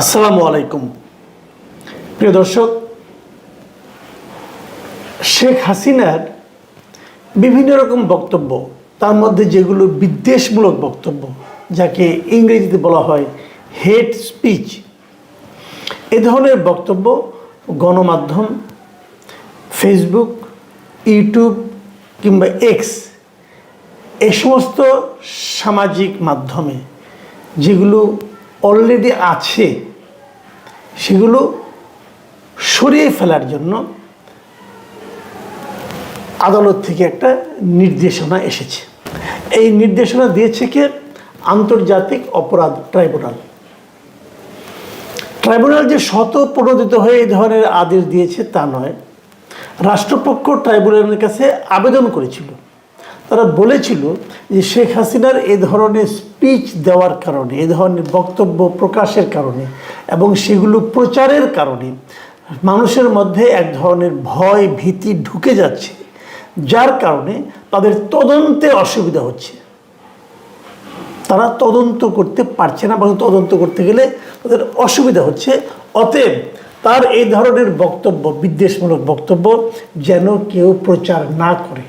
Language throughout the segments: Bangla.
আসসালামু আলাইকুম। প্রিয় দর্শক, শেখ হাসিনার বিভিন্ন রকম বক্তব্য, তার মধ্যে যেগুলো বিদ্বেষমূলক বক্তব্য, যাকে ইংরেজিতে বলা হয় হেড স্পিচ, এ ধরনের বক্তব্য গণমাধ্যম, ফেসবুক, ইউটিউব কিংবা এক্স, এ সমস্ত সামাজিক মাধ্যমে যেগুলো অলরেডি আছে, সেগুলো সরিয়ে ফেলার জন্য আদালত থেকে একটা নির্দেশনা এসেছে। এই নির্দেশনা দিয়েছে কে? আন্তর্জাতিক অপরাধ ট্রাইব্যুনাল। ট্রাইব্যুনাল যে শত প্রণোদিত হয়ে এই ধরনের আদেশ দিয়েছে তা নয়, রাষ্ট্রপক্ষ ট্রাইব্যুনালের কাছে আবেদন করেছিল। তারা বলেছিল যে শেখ হাসিনার এ ধরনের স্পিচ দেওয়ার কারণে, এ ধরনের বক্তব্য প্রকাশের কারণে এবং সেগুলো প্রচারের কারণে মানুষের মধ্যে এক ধরনের ভয় ভীতি ঢুকে যাচ্ছে, যার কারণে তাদের তদন্তে অসুবিধা হচ্ছে। তারা তদন্ত করতে পারছে না বা তদন্ত করতে গেলে তাদের অসুবিধা হচ্ছে। অতএব তার এই ধরনের বক্তব্য, বিদ্বেষমূলক বক্তব্য যেন কেউ প্রচার না করে।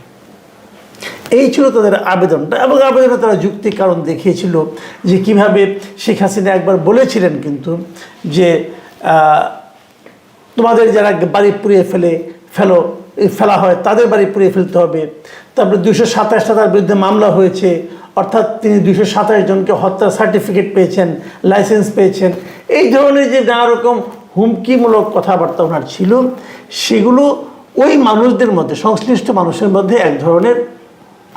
এই ছিল তাদের আবেদনটা এবং আবেদনে তারা যুক্তি কারণ দেখিয়েছিল যে কীভাবে শেখ হাসিনা একবার বলেছিলেন কিন্তু যে তোমাদের যারা বাড়ি পুড়িয়ে ফেলে, ফেলো, ফেলা হয়, তাদের বাড়ি পুড়িয়ে ফেলতে হবে। তারপরে দুশো সাতাশটা তার বিরুদ্ধে মামলা হয়েছে। অর্থাৎ তিনি দুশো সাতাশ জনকে হত্যার সার্টিফিকেট পেয়েছেন, লাইসেন্স পেয়েছেন। এই ধরনের যে নানা রকম হুমকিমূলক কথাবার্তা ওনার ছিল, সেগুলো ওই মানুষদের মধ্যে, সংশ্লিষ্ট মানুষের মধ্যে এক ধরনের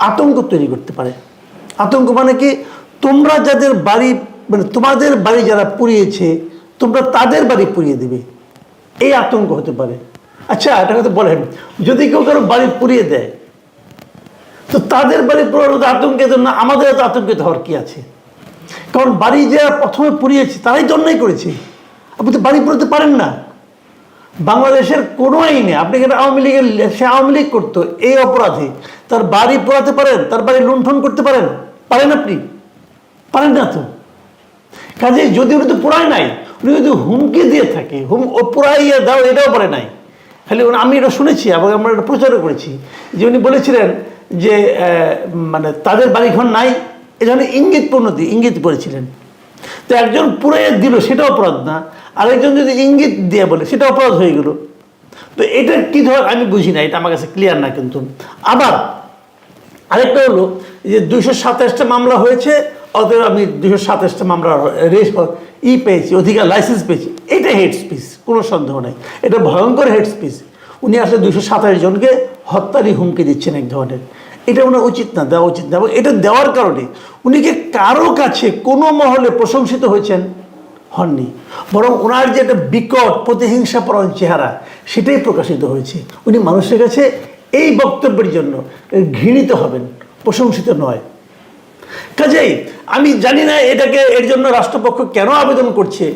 আতঙ্ক তৈরি করতে পারে। আতঙ্ক মানে কি? তোমরা যাদের বাড়ি মানে তোমাদের বাড়ি যারা পুড়িয়েছে, তোমরা তাদের বাড়ি পুড়িয়ে দেবে। এই আতঙ্ক হতে পারে। আচ্ছা এটা হয়তো বলেন। যদি কেউ কারও বাড়ি পুড়িয়ে দেয়, তো তাদের বাড়ি পুরানো তো আতঙ্কিত না আমাদের এত আতঙ্কিত হওয়ার কি আছে? কারণ বাড়ি যারা প্রথমে পুড়িয়েছে, তারাই অন্যায় করেছে। আপনি তো বাড়ি পুরোতে পারেন না। বাংলাদেশের কোনো আইনে, আপনি এখানে আওয়ামী লীগের সে আওয়ামী লীগ করতো, এই অপরাধে, তার বাড়ি পোড়াতে পারেন, তার বাড়ি লুণ্ঠন করতে পারেন পারেন আপনি? পারেন না তো। কাজে যদি উনি তো পোড়ায় নাই, উনি যদি হুমকি দিয়ে থাকে, হুম, ও পোড়াইয়া দাও, এটাও পারে নাই। খালি আমি এটা শুনেছি, এবং আমরা এটা প্রচারও করেছি, যে উনি বলেছিলেন যে মানে তাদের বাড়িঘর নাই এ ধরনের ইঙ্গিতপূর্ণ দিয়ে ইঙ্গিত করেছিলেন। তো একজন পুরাইয়া দিল সেটা অপরাধ না। আরেকজন যদি ইঙ্গিত দিয়ে বলে, সেটা অপরাধ হয়ে গেল। তো এটা কী ধর আমি বুঝি না, এটা আমার কাছে ক্লিয়ার না কিন্তু। আবার আরেকটা হলো যে দুশো সাতাশটা মামলা হয়েছে, অতএব আমি দুশো সাতাশটা মামলা ই পেয়েছি, অধিকার লাইসেন্স পেয়েছি। এটা হেড স্পিচ কোনো সন্দেহ নেই। এটা ভয়ঙ্কর হেড স্পিচ উনি আসলে দুশো সাতাশ জনকে হত্যারই হুমকি দিচ্ছেন এক ধরনের। এটা ওনার উচিত না, দেওয়া উচিত না। এবং এটা দেওয়ার কারণে উনি কি কারও কাছে কোনো মহলে প্রশংসিত হয়েছেন হননি। বরং ওনার যে একটা বিকট প্রতিহিংসাপরণ চেহারা, সেটাই প্রকাশিত হয়েছে। উনি মানুষের কাছে এই বক্তব্যের জন্য ঘৃণিত হবেন, প্রশংসিত নয়। কাজেই আমি জানি না এটাকে এর জন্য রাষ্ট্রপক্ষ কেন আবেদন করছে,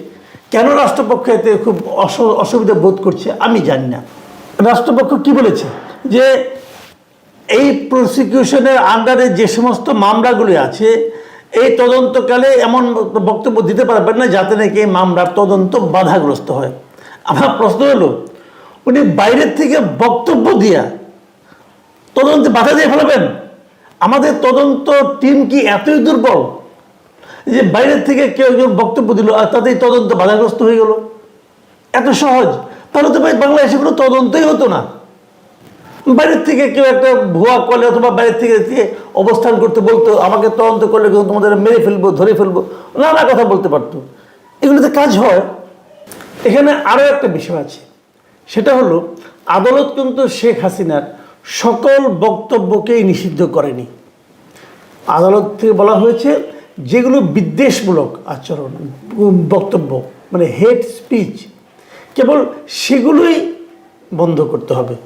কেন রাষ্ট্রপক্ষ এতে খুব অস- অসুবিধা বোধ করছে, আমি জানি না। রাষ্ট্রপক্ষ কি বলেছে? যে এই প্রসিকিউশনের আন্ডারে যে সমস্ত মামলাগুলি আছে এই তদন্তকালে এমন বক্তব্য দিতে পারবেন না যাতে নাকি মামলার তদন্ত বাধাগ্রস্ত হয়। আমার প্রশ্ন হলো, উনি বাইরের থেকে বক্তব্য দিয়া তদন্তে বাধা দিয়ে ফেলাবেন? আমাদের তদন্ত টিম কি এতই দুর্বল যে বাইরের থেকে কেউ একজন বক্তব্য দিল আর তাতেই তদন্ত বাধাগ্রস্ত হয়ে গেল? এত সহজ। তাহলে তো ভাই বাংলাদেশে কোনো তদন্তই হতো না। বাইরের থেকে কেউ একটা ভুয়া কলে অথবা বাইরের থেকে অবস্থান করতে বলতো, আমাকে তদন্ত করলে কিন্তু তোমাদের মেরে ফেলব, ধরে ফেলব। নানা কথা বলতে পারতো। এগুলোতে কাজ হয়। এখানে আরও একটা বিষয় আছে। সেটা হলো, আদালত কিন্তু শেখ হাসিনার সকল বক্তব্যকেই নিষিদ্ধ করেনি। আদালত থেকে বলা হয়েছে, যেগুলো বিদ্বেষমূলক আচরণ, বক্তব্য মানে হেড স্পিচ, কেবল সেগুলোই বন্ধ করতে হবে।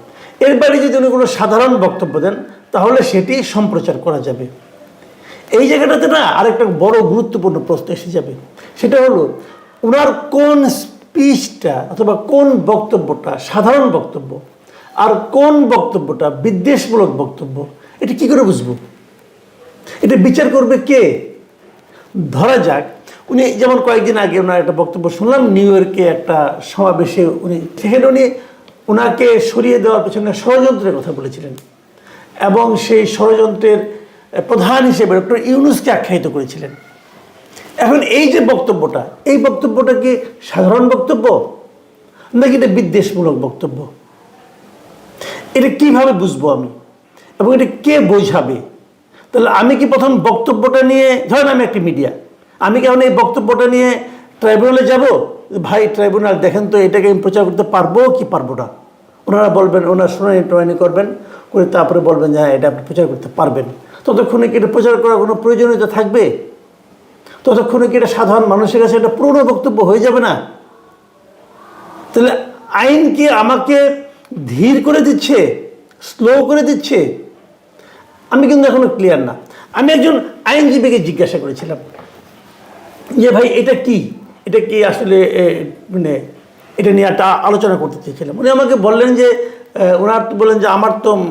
এর বাইরে যদি উনি কোনো সাধারণ বক্তব্য দেন, তাহলে সেটি সম্প্রচার করা যাবে। এই জায়গাটাতে না আরেকটা বড় গুরুত্বপূর্ণ প্রশ্ন এসে যাবে। সেটা হলো ওনার কোন স্পিচটা অথবা কোন বক্তব্যটা সাধারণ বক্তব্য আর কোন বক্তব্যটা বিদ্বেষমূলক বক্তব্য, এটা কি করে বুঝব? এটা বিচার করবে কে? ধরা যাক, উনি যেমন কয়েকদিন আগে ওনার একটা বক্তব্য শুনলাম, নিউ ইয়র্কে একটা সমাবেশে উনি সেখানে উনি ওনাকে সরিয়ে দেওয়ার পেছনে ষড়যন্ত্রের কথা বলেছিলেন। এবং সেই ষড়যন্ত্রের প্রধান হিসেবে ডক্টর ইউনুসকে আখ্যায়িত করেছিলেন। এখন এই যে বক্তব্যটা, এই বক্তব্যটা কি সাধারণ বক্তব্য? নাকি এটা বিদ্বেষমূলক বক্তব্য? এটা কীভাবে বুঝব আমি? এবং এটা কে বোঝাবে? তাহলে আমি কি প্রথম বক্তব্যটা নিয়ে, ধরেন আমি একটি মিডিয়া, আমি কেমন এই বক্তব্যটা নিয়ে ট্রাইব্যুনালে যাব? ভাই, ট্রাইব্যুনাল, দেখেন তো এটাকে আমি প্রচার করতে পারব কি পারব না? ওনারা বলবেন, ওনারা শুনানি টুনানি করবেন, করে তারপরে বলবেন যে হ্যাঁ এটা আপনি প্রচার করতে পারবেন। ততক্ষণে কি এটা প্রচার করার কোনো প্রয়োজনীয়তা থাকবে? ততক্ষণে কি এটা সাধারণ মানুষের কাছে একটা পুরনো বক্তব্য হয়ে যাবে না? তাহলে আইন কি আমাকে ধীর করে দিচ্ছে? স্লো করে দিচ্ছে? আমি কিন্তু এখনও ক্লিয়ার না। আমি একজন আইনজীবীকে জিজ্ঞাসা করেছিলাম, যে ভাই, এটা কি? এটা কি আসলে মানে এটা নিয়ে একটা আলোচনা করতে চেয়েছিলাম। উনি আমাকে বললেন যে ওনার বললেন যে আমার তো উম,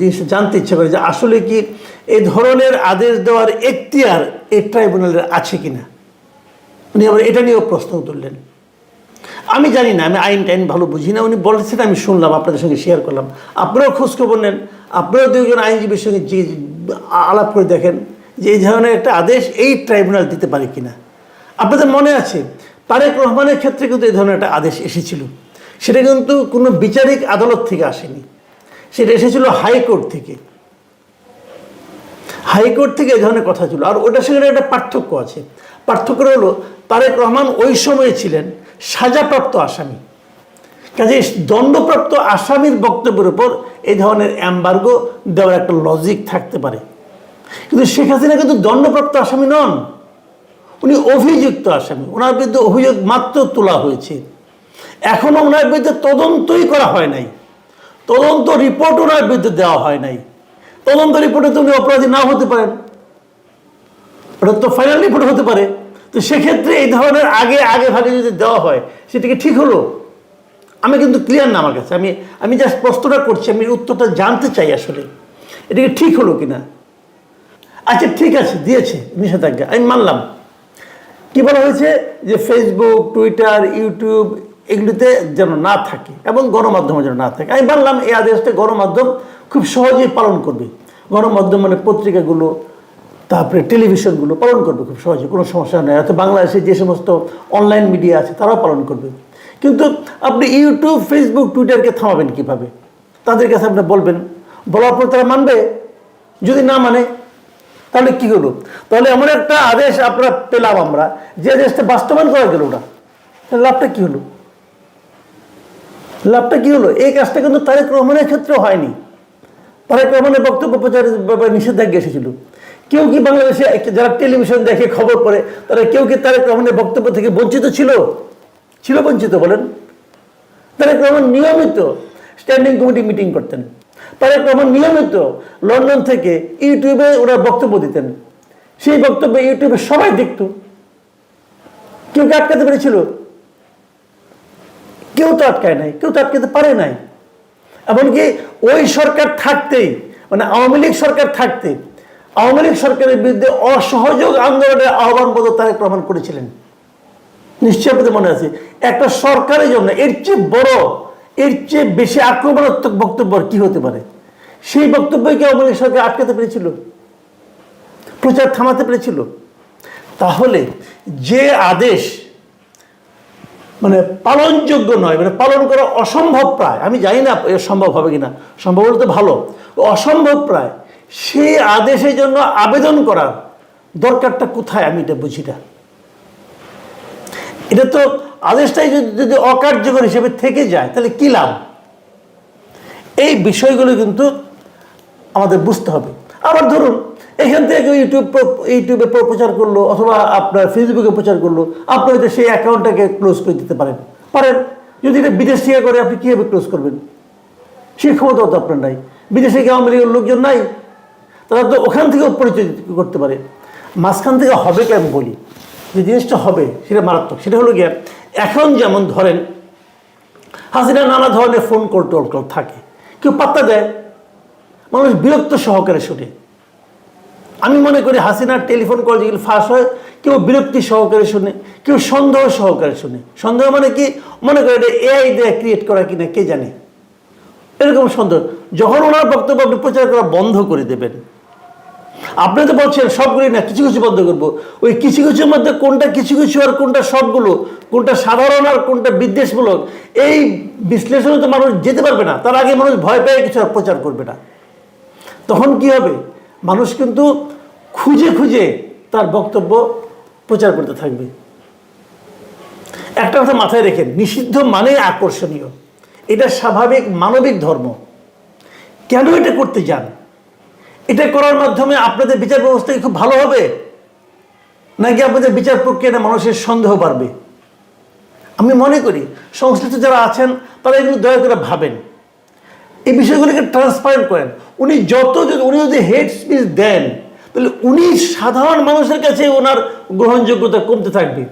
জিনিসটা জানতে ইচ্ছে করে যে আসলে কি এই ধরনের আদেশ দেওয়ার এখতিয়ার এই ট্রাইব্যুনালের আছে কি না উনি আবার এটা নিয়েও প্রশ্ন তুললেন। আমি জানি না আমি আইন টাইন ভালো বুঝি না। উনি বলেছেন আমি শুনলাম আপনাদের সঙ্গে শেয়ার করলাম। আপনারাও খোঁজখবর নেন আপনারাও দুজন আইনজীবীর সঙ্গে আলাপ করে দেখেন যে এই ধরনের একটা আদেশ এই ট্রাইব্যুনাল দিতে পারে কিনা? আপনাদের মনে আছে তারেক রহমানের ক্ষেত্রে কিন্তু এই ধরনের একটা আদেশ এসেছিল। সেটা কিন্তু কোনো বিচারিক আদালত থেকে আসেনি। সেটা এসেছিল হাইকোর্ট থেকে। হাইকোর্ট থেকে এই ধরনের কথা ছিল। আর ওটার সঙ্গে একটা পার্থক্য আছে। পার্থক্য হলো, তারেক রহমান ওই সময়ে ছিলেন সাজাপ্রাপ্ত আসামি। কাজে দণ্ডপ্রাপ্ত আসামির বক্তব্যের উপর এই ধরনের অ্যাম্বার্গো দেওয়ার একটা লজিক থাকতে পারে। কিন্তু শেখ হাসিনা কিন্তু দণ্ডপ্রাপ্ত আসামি নন। উনি অভিযুক্ত আসামি ওনার বিরুদ্ধে অভিযোগ মাত্র তোলা হয়েছে। এখনও ওনার বিরুদ্ধে তদন্তই করা হয় নাই। তদন্ত রিপোর্ট ওনার বিরুদ্ধে দেওয়া হয় নাই। তদন্ত রিপোর্টে তো উনি অপরাধী নাও হতে পারেন। ওটা তো ফাইনাল রিপোর্ট হতে পারে। তো সেক্ষেত্রে এই ধরনের আগে আগে ভাগে যদি দেওয়া হয়, সেটা কি ঠিক হলো? আমি কিন্তু ক্লিয়ার না আমার কাছে। আমি আমি জাস্ট প্রশ্নটা করছি, আমি উত্তরটা জানতে চাই আসলে। এটা কি ঠিক হলো কিনা? আচ্ছা ঠিক আছে, দিয়েছে, নিষেধাজ্ঞা। আমি মানলাম। কি বলা হয়েছে? যে ফেসবুক টুইটার ইউটিউব এগুলিতে যেন না থাকে এবং গণমাধ্যমে যেন না থাকে। আমি মানলাম এই আদেশটা গণমাধ্যম খুব সহজেই পালন করবে। গণমাধ্যম মানে পত্রিকাগুলো, তারপরে টেলিভিশনগুলো পালন করবে খুব সহজে, কোনো সমস্যা নেই। অর্থাৎ বাংলাদেশে যে সমস্ত অনলাইন মিডিয়া আছে, তারাও পালন করবে। কিন্তু আপনি ইউটিউব ফেসবুক টুইটারকে থামাবেন কীভাবে? তাদের কাছে আপনি বলবেন, বলার পর তারা মানবে? যদি না মানে তাহলে কি হলো তাহলে এমন একটা আদেশ আমরা পেলাম আমরা, যে আদেশটা বাস্তবায়ন করা গেল না লাভটা কি হলো? লাভটা কি হলো? এই কাজটা কিন্তু তারেক রহমানের ক্ষেত্রে হয়নি। তারেক রহমানের বক্তব্য প্রচারের ব্যাপারে নিষেধাজ্ঞা এসেছিল। কেউ কি বাংলাদেশে যারা টেলিভিশন দেখে খবর পড়ে, তারা কেউ কি তারেক রহমানের বক্তব্য থেকে বঞ্চিত ছিল? ছিল বঞ্চিত, বলেন। তারেক রহমান নিয়মিত স্ট্যান্ডিং কমিটি মিটিং করতেন। তারেক রহমান নিয়মিত লন্ডন থেকে ইউটিউবে ওরা বক্তব্য দিতেন। সেই বক্তব্য ইউটিউবে সবাই দেখত। কেউ কি আটকাতে পেরেছিল? কেউ তো আটকায় নাই, কেউ তো আটকাতে পারে নাই। এমনকি ওই সরকার থাকতেই মানে আওয়ামী লীগ সরকার থাকতে আওয়ামী লীগ সরকারের বিরুদ্ধে অসহযোগ আন্দোলনের আহ্বান বোধ তারেক রহমান করেছিলেন। নিশ্চয় মনে আছে, একটা সরকারের জন্য এর চেয়ে বড় এর চেয়ে বেশি আক্রমণাত্মক বক্তব্য কি হতে পারে? সেই বক্তব্যই কি আওয়ামী লীগ সরকার আটকাতে পেরেছিল? প্রচার থামাতে পেরেছিল? তাহলে যে আদেশ মানে পালনযোগ্য নয় মানে পালন করা অসম্ভব প্রায়, আমি জানি না এ সম্ভব হবে কিনা, সম্ভব হলে তো ভালো, অসম্ভব প্রায়, সেই আদেশের জন্য আবেদন করার দরকারটা কোথায়? আমি এটা বুঝি না। এটা তো আদেশটাই যদি অকার্যকর হিসেবে থেকে যায়, তাহলে কী লাভ? এই বিষয়গুলো কিন্তু আমাদের বুঝতে হবে। আবার ধরুন, এখান থেকে ইউটিউব ইউটিউবে প্রচার করল, অথবা আপনার ফেসবুকে প্রচার করল, আপনি হয়তো সেই অ্যাকাউন্টটাকে ক্লোজ করে দিতে পারেন। পারেন। যদি এটা বিদেশ থেকে করে, আপনি কীভাবে ক্লোজ করবেন? সেই ক্ষমতাও তো আপনার নাই। বিদেশে কি আওয়ামী লীগের লোকজন নাই? তারা তো ওখান থেকেও পরিচয় করতে পারে। মাঝখান থেকে হবে কি আমি বলি? যে জিনিসটা হবে, সেটা মারাত্মক। সেটা হলো গিয়ে, এখন যেমন ধরেন, হাসিনা নানা ধরনের ফোন কল টোল কল থাকে। কেউ পাত্তা দেয়, মানুষ বিরক্ত সহকারে শুনে। আমি মনে করি হাসিনার টেলিফোন কল যেগুলো ফাঁস হয়, কেউ বিরক্তি সহকারে শুনে, কেউ সন্দেহ সহকারে শুনে। সন্দেহ মানে কি? মনে করে এটা এআই দিয়ে ক্রিয়েট করা কিনা, কে জানে? এরকম সন্দেহ। যখন ওনার বক্তব্য আপনি প্রচার করা বন্ধ করে দেবেন আপনি তো বলছেন সবগুলি না কিছু কিছু বন্ধ করব। ওই কিছু কিছুর মধ্যে কোনটা কিছু কিছু আর কোনটা সবগুলো, কোনটা সাধারণ আর কোনটা বিদ্বেষমূলক, এই বিশ্লেষণে তো মানুষ যেতে পারবে না। তার আগে মানুষ ভয় পেয়ে কিছু আর প্রচার করবে না। তখন কি হবে? মানুষ কিন্তু খুঁজে খুঁজে তার বক্তব্য প্রচার করতে থাকবে। একটা কথা মাথায় রেখেন নিষিদ্ধ মানে আকর্ষণীয়। এটা স্বাভাবিক মানবিক ধর্ম। কেন এটা করতে যান? এটা করার মাধ্যমে আপনাদের বিচার ব্যবস্থা খুব ভালো হবে? নাকি আপনাদের বিচার প্রক্রিয়াটা মানুষের সন্দেহ বাড়বে? আমি মনে করি সংশ্লিষ্ট যারা আছেন, তারা এগুলো দয়া করে ভাবেন। এই বিষয়গুলিকে ট্রান্সপারেন্ট করেন। উনি যত যদি উনি যদি হেড স্পিচ দেন, তাহলে উনি সাধারণ মানুষের কাছে ওনার গ্রহণযোগ্যতা কমতে থাকবে।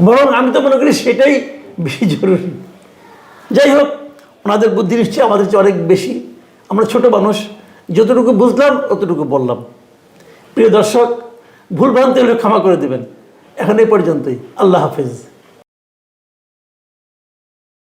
বরং আমি তো মনে করি সেটাই বেশি জরুরি। যাই হোক, ওনাদের বুদ্ধি নিশ্চয়ই আমাদের চেয়ে অনেক বেশি। আমরা ছোট মানুষ যতটুকু বুঝলাম ততটুকু বললাম। প্রিয় দর্শক ভুলভ্রান্তি হলে ক্ষমা করে দেবেন। এখন এই পর্যন্তই। আল্লাহ হাফেজ।